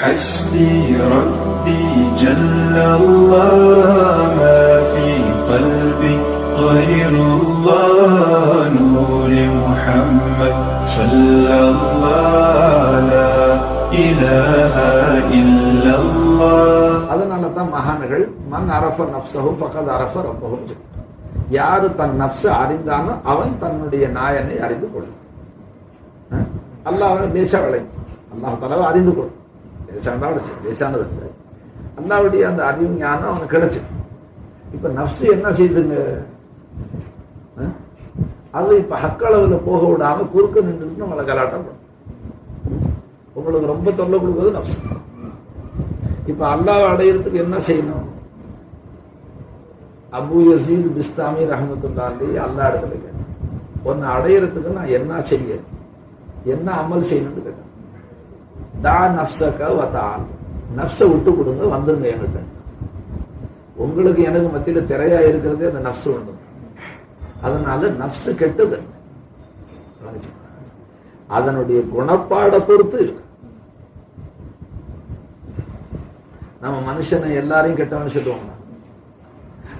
حسبي ربي جل الله ما في قلبي غير الله نور محمد صلى الله لا إله إلا الله அதனால தான் மகான்கள் மன் அரஃப நப்சஹு ஃபகத் அரஃப ரப்பஹு யாரு தன் நப்ச அறிந்தானோ அவன் தன்னுடைய நாயனை அறிந்து கொள்ளும் அல்லாஹ் லேசா விளங்கி அல்லாஹ் தலவை அறிந்து கொள்ளும் லேசான விளைச்சு இல்லை அல்லாவுடைய அந்த அறிவு ஞானம் அவனுக்கு கிடைச்சு இப்ப நப்சு என்ன செய்துங்க அது இப்ப ஹக்களவுல போக விடாம குறுக்க நின்று நம்மளை கலாட்டம் பண்ணும் உங்களுக்கு ரொம்ப தொல்லை கொடுக்குறது நப்சு இப்ப அல்லாஹ் அடையிறதுக்கு என்ன செய்யணும் அபு யசீத் பிஸ்தாமி ரஹமத்துல்லாண்டி அல்லா இடத்துல கேட்டேன் உன்னை அடையிறதுக்கு நான் என்ன செய்ய என்ன அமல் செய்யணும்னு கேட்டேன் தா நப்சக வதால் நப்ச விட்டு கொடுங்க வந்துருங்க என்கிட்ட. உங்களுக்கு எனக்கு மத்தியில திரையா இருக்கிறதே அந்த நப்சு ஒன்று அதனால நப்சு கெட்டது. அதனுடைய குணப்பாடை பொறுத்து இருக்கு. நம்ம மனுஷனை எல்லாரையும் கெட்டவன் சொல்லுவாங்க.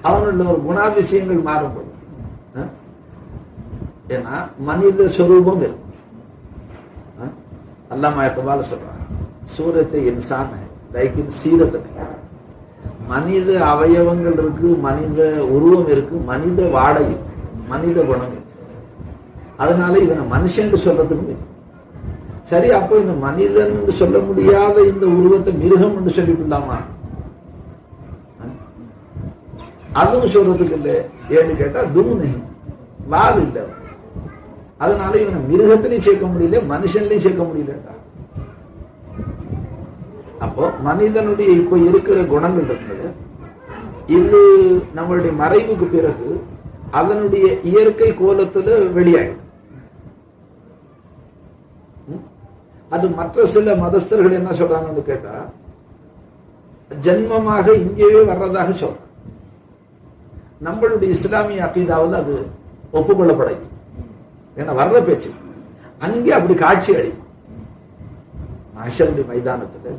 அவனுடைய ஒரு குணாதிசயங்கள் மாறுபடும் ஏன்னா மனித சொரூபம் இருக்கு. அல்லாமா இக்பால் சொல்றாங்க சூரத்தை இன்சான் லைக்கின் சீரத்தை மனித அவயவங்கள் இருக்கு மனித உருவம் இருக்கு மனித வாடை இருக்கு, மனித குணம் இருக்கு. அதனால இவனை மனுஷன் சொல்றதுக்கும் இல்லை. சரி அப்போ இந்த மனிதன் என்று சொல்ல முடியாத இந்த உருவத்தை மிருகம் என்று சொல்லிவிடலாமா அதுவும் சொல்றதுக்கு இல்லை. ஏன்னு கேட்டா துமுனை வாது இல்லை. அதனால இவனை மிருகத்திலையும் சேர்க்க முடியல மனுஷன்லையும் சேர்க்க முடியலடா அப்போ மனிதனுடைய இப்போ இருக்கிற குணங்கள் இருக்குது இது நம்மளுடைய மறைவுக்கு பிறகு அதனுடைய இயற்கை கோலத்துல வெளியாயிடும். அது மற்ற சில மதஸ்தர்கள் என்ன சொல்றாங்கன்னு கேட்டா ஜென்மமாக இங்கேயே வர்றதாக சொல்றாங்க. நம்மளுடைய இஸ்லாமிய அக்கீதாவில் அது ஒப்புக்கொள்ளப்படையும் ஏன்னா வர்ற பேச்சு. அங்கே அப்படி காட்சி அடி மனுஷனுடைய மைதானத்துல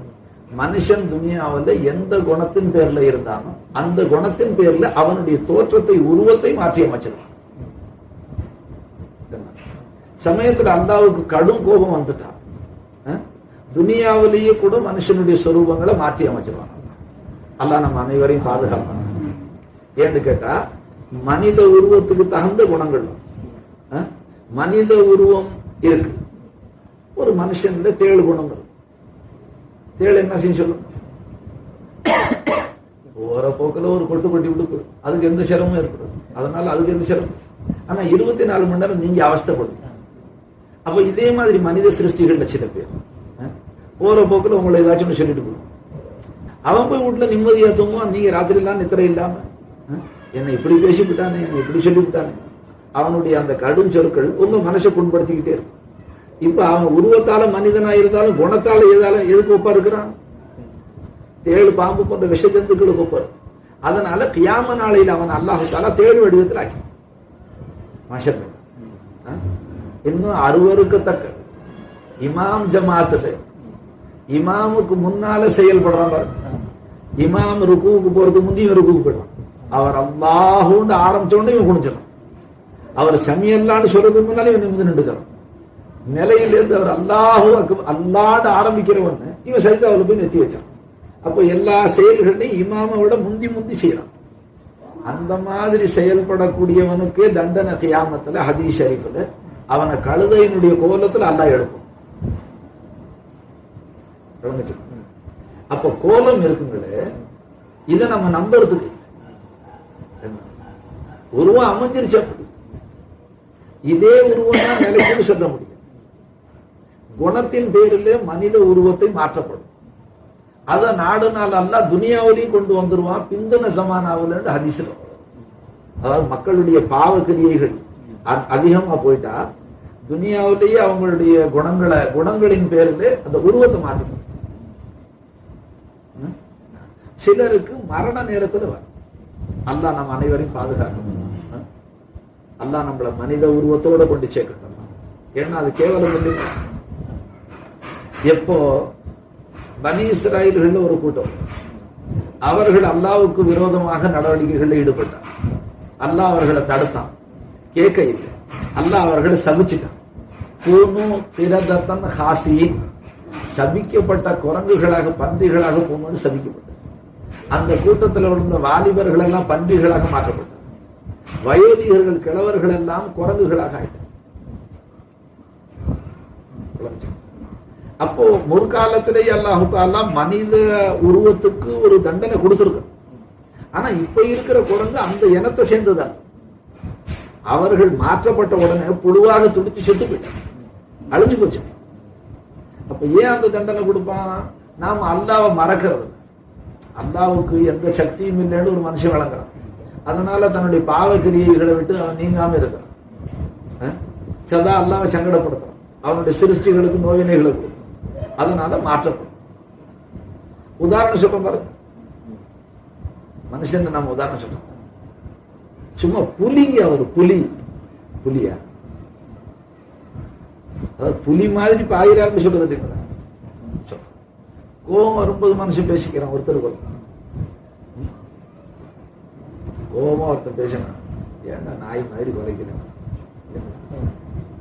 மனுஷன் துனியாவில் எந்த குணத்தின் பேர்ல இருந்தானோ அந்த குணத்தின் பேர்ல அவனுடைய தோற்றத்தை உருவத்தை மாற்றி அமைச்சிருக்கான் சமயத்துல அல்லாவுக்கு கடும் கோபம் வந்துட்டான் துனியாவிலேயே கூட மனுஷனுடைய சொரூபங்களை மாற்றி அமைச்சிருவான். அல்லாஹ் நம்ம அனைவரையும் பாதுகாப்பான். ஏன்னு கேட்டா மனித உருவத்துக்கு தகுந்த குணங்கள். மனித உருவம் இருக்கு. ஒரு மனுஷன்ல தேழு குணம் இருக்கு. தேள் என்ன செய்யும் சொல்லும் போற போக்குல ஒரு கொட்டு கொட்டி விட்டு அதுக்கு எந்த சிரமமும் ஏற்படும் அதனால அதுக்கு எந்த சிரமம் ஆனா இருபத்தி நாலு மணி நேரம் நீங்க அவஸ்தப்படும் அப்ப இதே மாதிரி மனித சிருஷ்டிகள்ல சில பேர் போற போக்குல உங்களை ஏதாச்சும் சொல்லிட்டு போகும் அவன் போய் வீட்டுல நிம்மதியா தூங்குவான். நீங்க ராத்திரி எல்லாம் நித்திரை இல்லாம அஹ், என்னை இப்படி பேசி விட்டானே என்னை இப்படி சொல்லி விட்டானே அவனுடைய அந்த கடும் சொற்கள் ஒன்றும் மனசை புண்படுத்திக்கிட்டே இருக்கும். இப்ப அவன் உருவத்தால மனிதனா இருந்தாலும் குணத்தால எதால எதுக்கு ஒப்பா இருக்கிறான் தேழு பாம்பு போன்ற விஷ ஜந்துக்களுக்கு ஒப்பாரு. அதனால கியாம நாளையில் அவன் அல்லாஹால தாலா தேழு வடிவத்தில் ஆக்கி மாஷர் இன்னும் அருவருக்கத்தக்க இமாம் ஜமாத்துல இமாமுக்கு முன்னால செயல்படுறான் பாருங்க இமாம் ருக்குவுக்கு போறதுக்கு முந்தியும் ருக்குவுக்கு போயிடுவான். அவர் அல்லாஹூன்னு ஆரம்பிச்ச இவன் குடிச்சிடும் அவர் சமியல்லான்னு சொல்றதுக்கு முன்னாலே இவன் நிமிந்து நின்றுக்கிறான் நிலையிலிருந்து அவர் அல்லாஹு அல்லாண்டு ஆரம்பிக்கிறவன் இவன் சைதாவில் போய் நெத்தி வச்சான். அப்போ எல்லா செயல்களையும் இமாமை முந்தி முந்தி செய்யறான். அந்த மாதிரி செயல்படக்கூடியவனுக்கே தண்டனை கியாமத்துல ஹதீஸ் ஷரீஃபில் அவனை கழுதையினுடைய கோலத்துல அல்லாஹ் எடுக்கும் அப்ப கோலம் இருக்குங்களே இதை நம்ம நம்புறதுக்கு உருவம் அமைஞ்சிருச்சு அப்படி. இதே உருவம் தான் நிலைக்குன்னு சொல்ல முடியும். குணத்தின் பேரிலே மனித உருவத்தை மாற்றப்படும். அதை நாடு நாள் அல்ல துனியாவிலையும் கொண்டு வந்துருவான். பிந்தன சமானாவில் ஹதீஸ்ல அதாவது மக்களுடைய பாவ கிரியைகள் அ- அதிகமா போயிட்டா துனியாவிலேயே அவங்களுடைய குணங்களை குணங்களின் பேரில் அந்த உருவத்தை மாத்திக்கும் சிலருக்கு மரண நேரத்துல வரும். அல்ல நம்ம அனைவரையும் பாதுகாக்கணும். அல்லாஹ் நம்மளை மனித உருவத்தோட கொண்டு சேர்க்கட்டும். ஏன்னா அது கேவலம் இல்லை. எப்போ பனி இஸ்ராயல்கள் ஒரு கூட்டம். அவர்கள் அல்லாவுக்கு விரோதமாக நடவடிக்கைகளில் ஈடுபட்டார். அல்லாஹ் அவர்களை தடுத்தான். கேட்க இல்லை. அல்லாஹ் அவர்களை சபிச்சிட்டான். பூனு திரதத்தன் ஹாசியின் சபிக்கப்பட்ட குரங்குகளாக பன்றிகளாக போகணும்னு சபிக்கப்பட்டது. அந்த கூட்டத்தில் இருந்த வாலிபர்கள் எல்லாம் பன்றிகளாக மாற்றப்பட்டது. வயோதிகர்கள் கிழவர்கள் எல்லாம் குரங்குகளாக ஆயிட்டார் அப்போ முற்காலத்திலே அல்லாஹு தாலா மனித உருவத்துக்கு ஒரு தண்டனை கொடுத்துருக்க. ஆனா இப்ப இருக்கிற குரங்கு அந்த இனத்தை சேர்ந்ததான் அவர்கள் மாற்றப்பட்ட உடனே புழுவாக துடிச்சு செத்து போயிட்டான் அழிஞ்சு போச்சு. அப்ப ஏன் அந்த தண்டனை கொடுப்பான்? நாம அல்லாவை மறக்கிறது. அல்லாவுக்கு எந்த சக்தியும் இல்லைன்னு ஒரு மனுஷன் வழங்குறான். அதனால தன்னுடைய பாவ கிரியைகளை விட்டு அவன் நீங்காம இருக்கான் சதா அல்லாவை சங்கடப்படுத்துறான். அவனுடைய சிருஷ்டிகளுக்கு நோயினைகளுக்கு அதனால மாற்றப்படும். உதாரணம் சொல்ல பாருங்க மனுஷன் நம்ம உதாரணம் சொல்றோம். சும்மா புலிங்க அவர் புலி. புலியா? அதாவது புலி மாதிரி பாயிராருன்னு சொல்றது கோபம் வரும்போது மனுஷன் பேசிக்கிறான் ஒருத்தர் ஒருத்தர் கோபமாக ஒருத்தன் பேசினான். ஏன்டா நாய் மாதிரி குறைக்கிறேன்?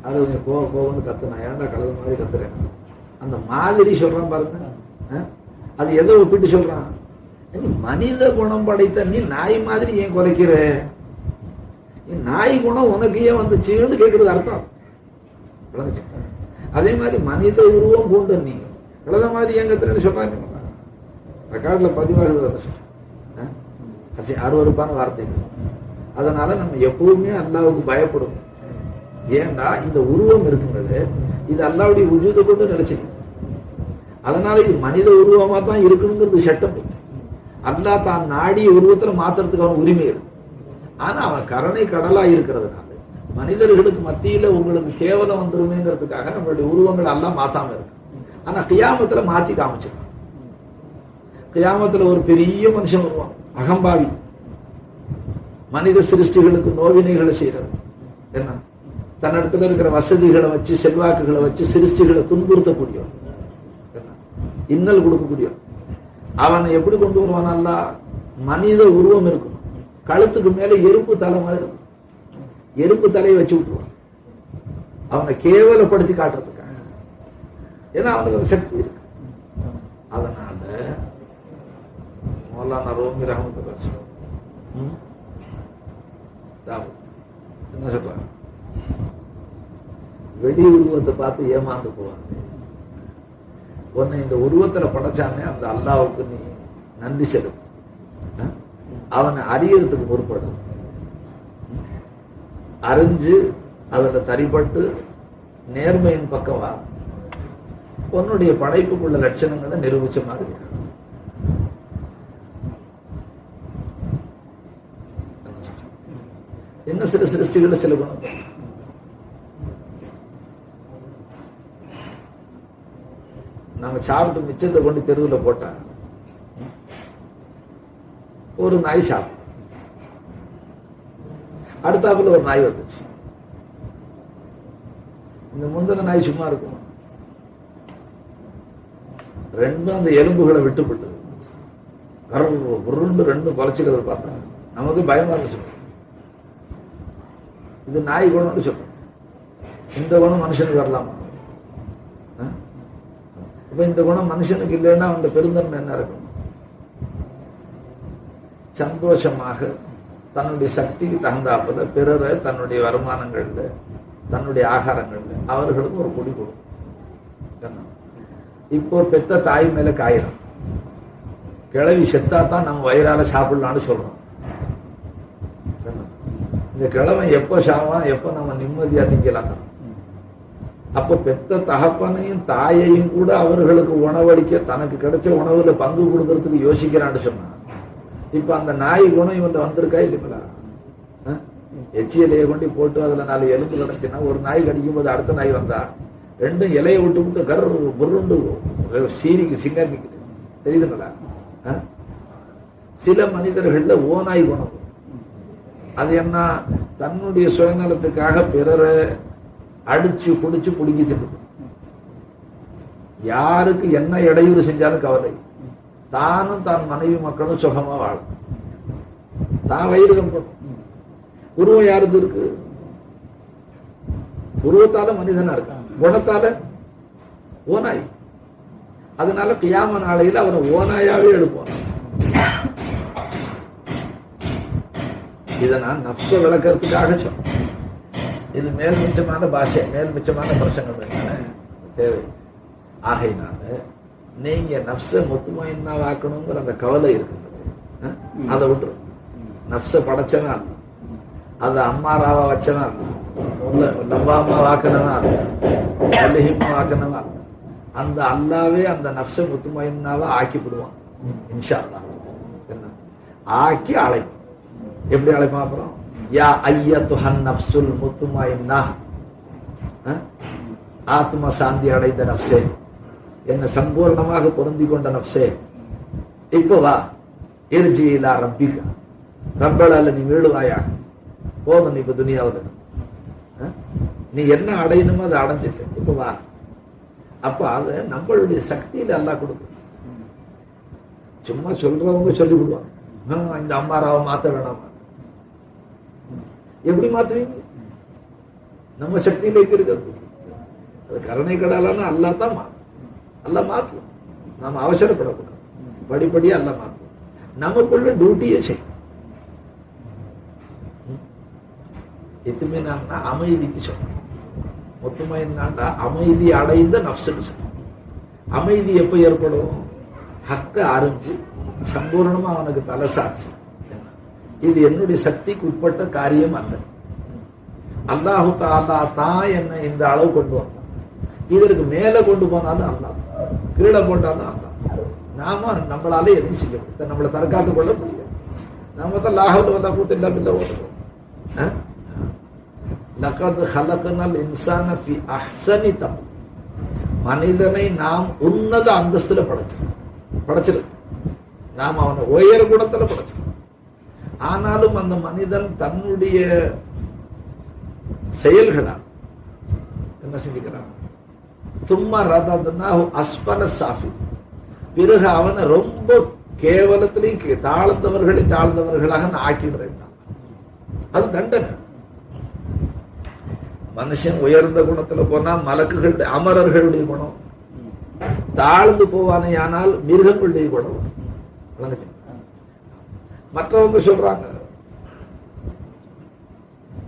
அது கொஞ்சம் கோவ கோவம்னு கத்துனா ஏன்டா கலது மாதிரி கத்துறேன்? அந்த மாதிரி சொல்கிறான் பாருங்க. அது எதை ஒப்பிட்டு சொல்கிறான் மனித குணம் படைத்த நீ நாய் மாதிரி ஏன் குறைக்கிற? நீ நாய் குணம் உனக்கு ஏன் வந்துச்சுன்னு கேட்கறது அர்த்தம். அதே மாதிரி மனித உருவம் பூண்ட நீ கலத மாதிரி ஏன் கத்துறேன்னு சொல்கிறான் ரெக்கார்டில் பதிவாகுது அதை சொல்றேன். அது அருவருப்பான வார்த்தைகள். அதனால நம்ம எப்பவுமே அல்லாவுக்கு பயப்படணும் ஏன்னா இந்த உருவம் இருக்குங்கிறது இது அல்லாவுடைய உஜூத கொண்டு நிலைச்சிருக்கு. அதனால இது மனித உருவமா தான் இருக்கணுங்கிறது சட்டம். இல்லை. அல்லாஹ் தான் நாடிய உருவத்துல மாத்துறதுக்கு அவன் உரிமை இருக்கு. ஆனா அவன் கருணை கடலா இருக்கிறதுனால மனிதர்களுக்கு மத்தியில உங்களுக்கு கேவலம் வந்துருமேங்கிறதுக்காக நம்மளுடைய உருவங்கள் எல்லாம் மாத்தாம இருக்கு. ஆனா கியாமத்துல மாத்தி காமிச்சிருக்கான். கியாமத்துல ஒரு பெரிய மனுஷன் வருவான். அகம்பாவி. மனித சிருஷ்டிகளுக்கு நோவினைகளை செய்யறது என்ன? தன்னிடத்துல இருக்கிற வசதிகளை வச்சு செல்வாக்குகளை வச்சு சிருஷ்டிகளை துன்புறுத்தக்கூடியவன் இன்னல் கொடுக்கக்கூடியவன் அவனை எப்படி கொண்டு வருவான்? மனித உருவம் இருக்கும். கழுத்துக்கு மேல எறும்பு தலை மாதிரி இருக்கும். எறும்பு தலையை வச்சு விட்டுருவான். அவனை கேவலப்படுத்தி காட்டுறதுக்காக. ஏன்னா அவனுக்கு அந்த சக்தி இருக்கு. அதனால மௌலானா ரோமி ரஹமத்துல்லா சொல்றாங்க. என்ன சொல்றாங்க வெடி உருவத்தை பார்த்து ஏமாந்து போவாங்க। உன்னை இந்த உருவத்துல படைச்சானே அந்த அல்லாவுக்கு நீ நன்றி செலுத்து. அவனை அறியறதுக்கு முற்படும் அறிஞ்சு அதில் தரிப்பட்டு நேர்மையின் பக்கமா உன்னுடைய படைப்புக்குள்ள லட்சணங்களை நிரூபிச்ச மாதிரி என்ன சில சிருஷ்டிகள்ல சில குணம். நம்ம சாப்பிட்டு மிச்சத்தை கொண்டு தெருவில் போட்டா ஒரு நாய் சாப்பிடும். அடுத்தாப்புல ஒரு நாய் வந்துச்சு. இந்த முந்தின நாய் சும்மா இருக்கும். ரெண்டும் அந்த எலும்புகளை விட்டுப்பட்டு உருண்டு ரெண்டும் குலைச்சிக்கிறத பார்த்தா நமக்கு பயமா இருந்துச்சு. இது நாய் குணம்னு சொல்றோம். இந்த குணம் மனுஷனுக்கு வரலாமா. ஆ? இந்த குணம் மனுஷனுக்கு இல்லைன்னா அந்த பெருந்தன்மை என்ன இருக்கும்? சந்தோஷமாக தன்னுடைய சக்திக்கு தகுந்தாப்புல பிறரை தன்னுடைய வருமானங்கள்ல தன்னுடைய ஆகாரங்கள்ல அவர்களுக்கு ஒரு கொடி கொடுக்கும். இப்போ பெத்த தாய் மேல காயிரும் கிழவி செத்தா தான் நம்ம வயிறால சாப்பிடலாம்னு சொல்றோம். இந்த கிழமை எப்போ சாவான் எப்போ நம்ம நிம்மதியா திங்கலாம்? அப்ப பெத்த தகப்பனையும் தாயையும் கூட அவர்களுக்கு உணவளிக்க தனக்கு கிடைச்ச உணவுல பங்கு கொடுக்கறதுக்கு யோசிக்கிறான்னு சொன்னான் இப்ப அந்த நாய் குணம் இவன் வந்திருக்கா இல்லைங்களா? எச்சியலையை கொண்டு போட்டு அதுல நாலு எலும்பு கிடச்சுன்னா ஒரு நாய் கடிக்கும் போது அடுத்த நாய் வந்தா ரெண்டும் இலையை விட்டு விட்டு கர் புருண்டு சீரிக்கு சிங்காரிக்குது தெரியுதுங்களா? சில மனிதர்கள்ல ஓநாய் குணம் அது என்ன? தன்னுடைய சுயநலத்துக்காக பிறரை அடிச்சு குடிச்சு பிடுங்கி சென்று யாருக்கு என்ன இடையூறு செஞ்சாலும் கவலை. தானும் தான் மனைவி மக்களும் சுகமா வாழும். தான் வயிறு கம்பணும் உருவம் யாருக்கு இருக்கு? உருவத்தால மனிதனா இருக்கான் குணத்தால ஓனாய் அதனால கியாம நாளையில அவனை ஓனாயாவே எழுப்புவான் இதை நான் நப்ச விளக்கிறதுக்காக சொன்னேன் இது மேல் மிச்சமான பாஷை மேல் மிச்சமான பிரசங்கம் தேவை. ஆகையினால நீங்க நப்ச முத்துமைன்னா அந்த கவலை இருக்குது அதை விட்டுரும் நப்ச படைச்சனா? அதை அம்மாராவா வச்சனா? அல்ல உள்ள லவ்வாமா வாக்கினவன் அல்லஹிமா வாக்கினவன் அந்த அல்லாவே அந்த நப்ச முத்துமைன்னாவை ஆக்கி விடுவான் இன்ஷா அல்லாஹ். என்ன? ஆக்கி அழைப்பான். எப்படி அழைப்பான் அப்புறம்? யா ஐயத்துஹன் நப்சுல் முத்துமைன்னா ஆத்ம சாந்தி அடைந்த நப்சே என்னை சம்பூர்ணமாக பொருந்தி கொண்ட நப்சே இப்போ வா எரிஜியிலா இல்லா ரப்பிக்க ரப்பலால நீ வீழுவாயா போதும் நீ இப்ப துனியாவில் நீ என்ன அடையணுமோ அதை அடைஞ்சிட்டு. இப்போ வா. அப்போ அது நம்மளுடைய சக்தியில எல்லாம் கொடுக்கும். சும்மா சொல்றவங்க சொல்லி விடுவாங்க இந்த அம்மாராவை மாத்த வேணாமா? எப்படி மாத்துவீங்க? நம்ம சக்தியில இருக்கிறது அது? கருணை கடலான அல்லா தான் மாத்தும். அல்ல மாத்துவோம் நாம அவசரப்படக்கூடாது. படிப்படியா அல்ல மாத்துவோம் நமக்குள்ள டியூட்டியை செய்யும். இத்துமினான்னா அமைதிக்கு சொல்லணும். மொத்தமா என்னண்டா அமைதி அடைந்த நப்சுன்னு சொல்றேன் அமைதி எப்ப ஏற்படும்? ஹக்க அறிஞ்சு சம்பூர்ணமா அவனுக்கு தலை சாட்சி இது என்னுடைய சக்திக்கு உட்பட்ட காரியம் அல்ல. அல்லாஹு தாலா தான் என்ன இந்த அளவு கொண்டு வந்தான். இதற்கு மேல கொண்டு போனாலும் அல்லாஹ் கீழே போட்டாலும் அல்லாஹ். நாம நம்மளால எதுவும் செய்ய முடியாது. நம்மளை தற்காத்து கொள்ள முடியாது. நாம தான் லாஹவுல வந்தா கூத்து இல்ல பில்ல ஓடுறோம் லகத் ஹலகனல் இன்சான ஃபி அஹ்சனி தம். மனிதனை நாம் உன்னத அந்தஸ்துல படைச்சிருக்கோம். படைச்சிருக்கோம். நாம் அவனை உயர் குணத்துல படைச்சிருக்கோம். ஆனாலும் அந்த மனிதன் தன்னுடைய செயல்களால் என்ன செஞ்சுக்கிறான்? சும்மா ரததுன்னா அஸ்பல சாஃபி. பிறகு அவனை ரொம்ப கேவலத்திலையும் கே- தாழ்ந்தவர்களை தாழ்ந்தவர்களாக நான் ஆக்கிடுறேன் அது தண்டனை. மனுஷன் உயர்ந்த குணத்துல போனா மலக்குகளுடைய அமரர்களுடைய குணம். தாழ்ந்து போவானே ஆனால் மிருகங்களுடைய குணம். விளங்குச்சா? மற்றவங்க சொல்றாங்க.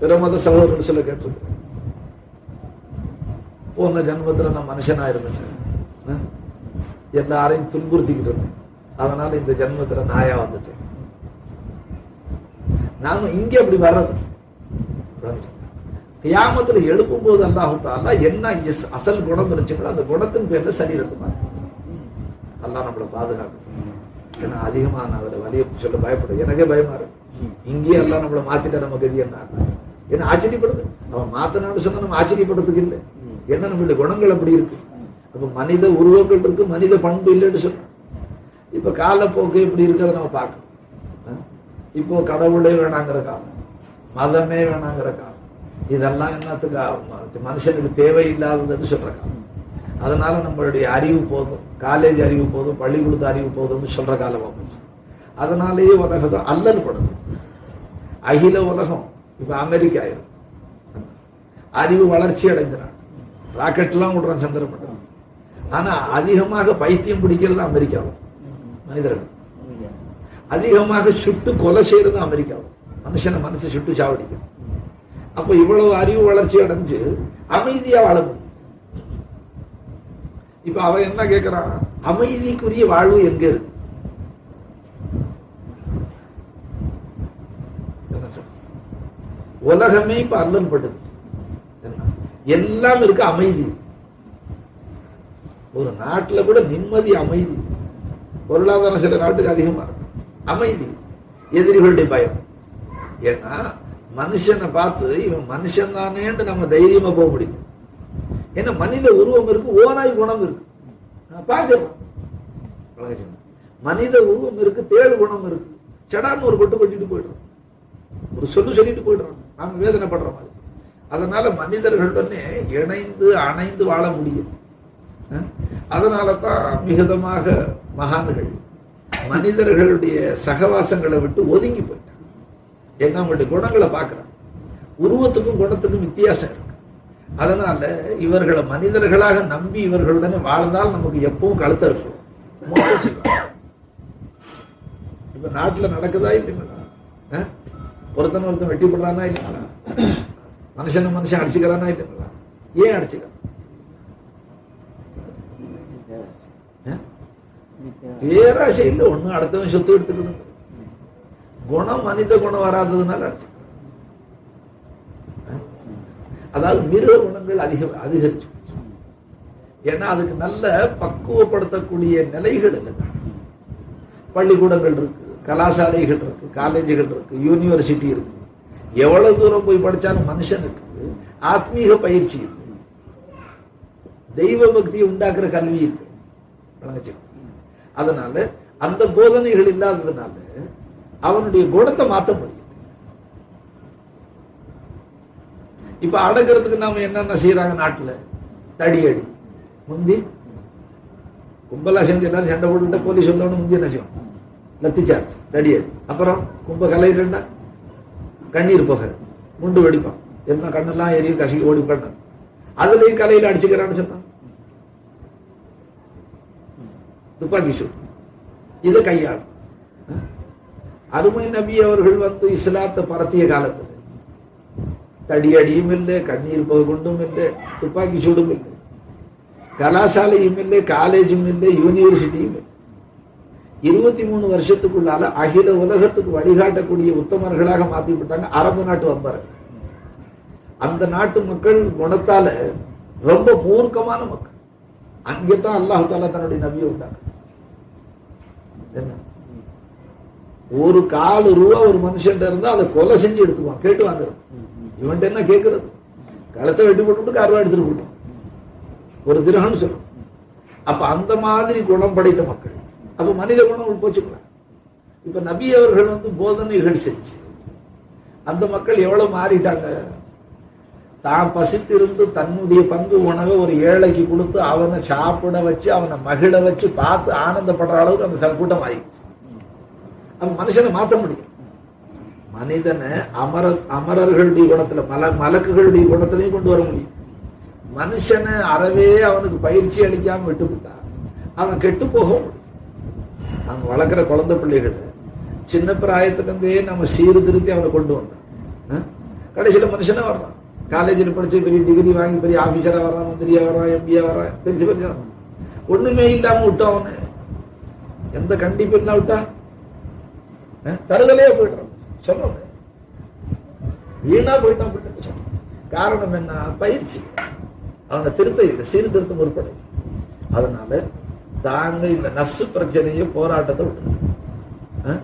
பிற மத சகோதரர்கள் சொல்ல கேட்டிருக்கேன் போன ஜென்மத்துல நான் மனுஷனா இருந்தேன் எல்லாரையும் துன்புறுத்திக்கிட்டு இருந்தேன். அதனால இந்த ஜென்மத்துல நாயா வந்துட்டேன். நாம இங்க அப்படி வர்றது. கியாமத்துல எழுப்பும் போது அல்லாஹு தாலா என்ன எஸ் அசல் குணம் இருந்துச்சுங்களோ அந்த குணத்தின் பேர்ல சரீரத்தை மாற்று அல்லா நம்மளை பாதுகாக்கணும் ஏன்னா அதிகமா நான் அதை வலியுறுத்தி சொல்ல பயப்படுறேன் எனக்கே பயமா இருக்கு. இங்கேயே எல்லாம் நம்மளை மாத்திட்டா நம்ம கதி என்ன ஏன்னா ஆச்சரியப்படுது? அவன் மாத்தனான்னு சொன்னா நம்ம ஆச்சரியப்படுறதுக்கு இல்லை. ஏன்னா நம்மளுடைய குணங்கள் அப்படி இருக்கு? அப்ப மனித உருவங்கள் இருக்கு மனித பண்பு இல்லைன்னு சொன்னா. இப்ப காலப்போக்கு இப்படி இருக்கிறத நம்ம பார்க்கணும். இப்போ கடவுளே வேணாங்கிற காலம் மதமே வேணாங்கிற காலம் இதெல்லாம் என்னத்துக்கு மனுஷனுக்கு தேவையில்லாததுன்னு சொல்ற காலம். அதனால நம்மளுடைய அறிவு போதும். காலேஜ் அறிவு போதும் பள்ளிக்கூடத்து அறிவு போதும்னு சொல்ற காலம் வந்துச்சு. அதனாலேயே உலகம் அல்லல் படுது. அகில உலகம் இப்ப அமெரிக்கா அறிவு வளர்ச்சி அடைந்தினான் ராக்கெட்லாம் விடுறான் சந்திரப்பட்டம் ஆனா அதிகமாக பைத்தியம் பிடிக்கிறது அமெரிக்காவும். மனிதர்கள். அதிகமாக சுட்டு கொலை செய்யறது அமெரிக்காவும். மனுஷனை மனசை சுட்டு சாவடிக்கும் அப்ப இவ்வளவு அறிவு வளர்ச்சி அடைஞ்சு அமைதியா வாழ முடியும். இப்ப அவன் என்ன கேட்கிறான் அமைதிக்குரிய வாழ்வு எங்க இருக்கு? உலகமே இப்ப அல்லன்பட்டது எல்லாம் இருக்கு அமைதி. ஒரு நாட்டுல கூட நிம்மதி அமைதி. பொருளாதாரம் சில நாட்டுக்கு அதிகமா இருக்கு. அமைதி. எதிரிகளுடைய பயம். ஏன்னா மனுஷனை பார்த்து இவன் மனுஷன் தானேன்னு நம்ம தைரியமா போக முடியும். ஏன்னா மனித உருவம் இருக்கு ஓனாய் குணம் இருக்கு. நான் மனித உருவம் இருக்கு தேழு குணம் இருக்கு. சடான்னு ஒரு கொட்டு கொட்டிட்டு போயிடுறோம். ஒரு சொல்லு சொல்லிட்டு போயிடுறோம். நாம வேதனைப்படுற மாதிரி. அதனால மனிதர்களுடனே இணைந்து அணைந்து வாழ முடியும். அதனால தான் மிகுதமாக மகான்கள் மனிதர்களுடைய சகவாசங்களை விட்டு ஒதுங்கி போயிட்டாங்க. ஏன்னா அவங்களுடைய குணங்களை பார்க்குறாங்க. உருவத்துக்கும் குணத்துக்கும் வித்தியாசம் இருக்கு. அதனால இவர்களை மனிதர்களாக நம்பி இவர்களுடனே வாழ்ந்தால் நமக்கு எப்பவும் கழுத்த இருக்கும். இப்ப நாட்டுல நடக்குதா இல்லைங்களா? ஒருத்தன் ஒருத்தன் வெட்டி போடுறானா இல்லைங்களா? மனுஷன மனுஷன் அடிச்சுக்கிறானா இல்லைங்களா? ஏன் அடிச்சுக்கிறான்? பேராசை இல்லை. ஒண்ணு அடுத்தவன் சொத்து எடுத்துக்கணும். குணம் மனித குணம் வராததுனால அடிச்சு அதாவது மிருக குணங்கள் அதிக அதிகரிச்சு. ஏன்னா அதுக்கு நல்ல பக்குவப்படுத்தக்கூடிய நிலைகள் இல்லை பள்ளிக்கூடங்கள் இருக்கு கலாசாலைகள் இருக்கு காலேஜுகள் இருக்கு யூனிவர்சிட்டி இருக்கு. எவ்வளவு தூரம் போய் படிச்சாலும் மனுஷனுக்கு ஆத்மீக பயிற்சி இருக்கு தெய்வ பக்தியை உண்டாக்குற கல்வி இருக்கு அதனால அந்த போதனைகள் இல்லாததுனால அவனுடைய குணத்தை மாத்த முடியும் இப்ப அடக்கிறதுக்கு நாம என்னென்ன செய்யறாங்க நாட்டுல? தடியடி. முந்தி கும்பலா சேர்ந்து எல்லாரும் சண்டை போட்டுட்டா போலீஸ் சொல்லணும் முந்தி என்ன செய்வோம் லத்தி சார்ஜ் தடியடி. அப்புறம் கும்ப கலையிலண்டா கண்ணீர் புகை முண்டு வெடிப்பான். என்ன கண்ணெல்லாம் எரியும் கசிக்கு ஓடி பண்ண அதுலயும் கலையில அடிச்சுக்கிறான்னு சொன்னான் துப்பாக்கி சூட். இதை கையாளும் அருமை நபி அவர்கள் வந்து இஸ்லாத்தை பரத்திய காலத்தில். தடியடியும் இல்லை கண்ணீர் கொண்டும் இல்லை துப்பாக்கி சூடும் இல்லை கலாசாலையும் இல்லை காலேஜும் இல்லை யூனிவர்சிட்டியும் இல்லை இருபத்தி மூணு வருஷத்துக்குள்ளால அகில உலகத்துக்கு வழிகாட்டக்கூடிய உத்தமர்களாக மாத்தி விட்டாங்க அரபு நாட்டு வம்பர்கள் அந்த நாட்டு மக்கள் குணத்தால ரொம்ப மூர்க்கமான மக்கள் அங்கேதான் அல்லாஹு தாலா தன்னுடைய நபியை விட்டாங்க என்ன ஒரு கால் ரூபா ஒரு மனுஷன் இருந்தா அதை கொலை செஞ்சு எடுத்துக்குவான் கேட்டு வாங்குறது இவன்ட்டு என்ன கேட்கறது கழுத்தை வெட்டி போட்டு கார்வா எடுத்துட்டு போட்டோம் ஒரு திருகம்னு சொல்லும் அப்ப அந்த மாதிரி குணம் படைத்த மக்கள். அப்ப மனித குணம் போச்சுக்கலாம் இப்ப நபி அவர்கள் வந்து போதனைகள் செஞ்சு அந்த மக்கள் எவ்வளவு மாறிட்டாங்க? தான் பசித்திருந்து தன்னுடைய பங்கு உணவை ஒரு ஏழைக்கு கொடுத்து அவனை சாப்பிட வச்சு அவனை மகிழ வச்சு பார்த்து ஆனந்தப்படுற அளவுக்கு அந்த ச- கூட்டம் ஆயிடுச்சு. அப்ப மனுஷனை மாத்த முடியும். மனிதனை அமர அமரர்களுடைய குணத்துல மல மலக்குகளுடைய குணத்திலையும் கொண்டு வர முடியும். மனுஷனை அறவே அவனுக்கு பயிற்சி அளிக்காம விட்டு விட்டா அவன் கெட்டு போக முடியும். அவன் வளர்க்குற குழந்தை பிள்ளைகள் சின்ன பிராயத்திலிருந்தே நம்ம சீர்திருத்தி அவனை கொண்டு வந்தான். கடைசியில் கடைசியில மனுஷனா வர்றான். காலேஜில் படிச்சு பெரிய டிகிரி வாங்கி பெரிய ஆபீசரா வரான் மந்திரியா வரான் எம்பியா வரான் பெருசு பெருசா ஒண்ணுமே இல்லாம விட்டான் அவனு. எந்த கண்டிப்பு இல்ல விட்டா? தருதலையே போயிடுறான். சொல்றேன் வீணா போயிட்டான் போயிட்டு சொல்றேன். காரணம் என்ன? பயிற்சி. அவனை திருத்த இல்லை சீர்திருத்தம் உட்பட அதனால தாங்க இந்த நஃப்சு பிரச்சனையை போராட்டத்தை விட்டுருங்க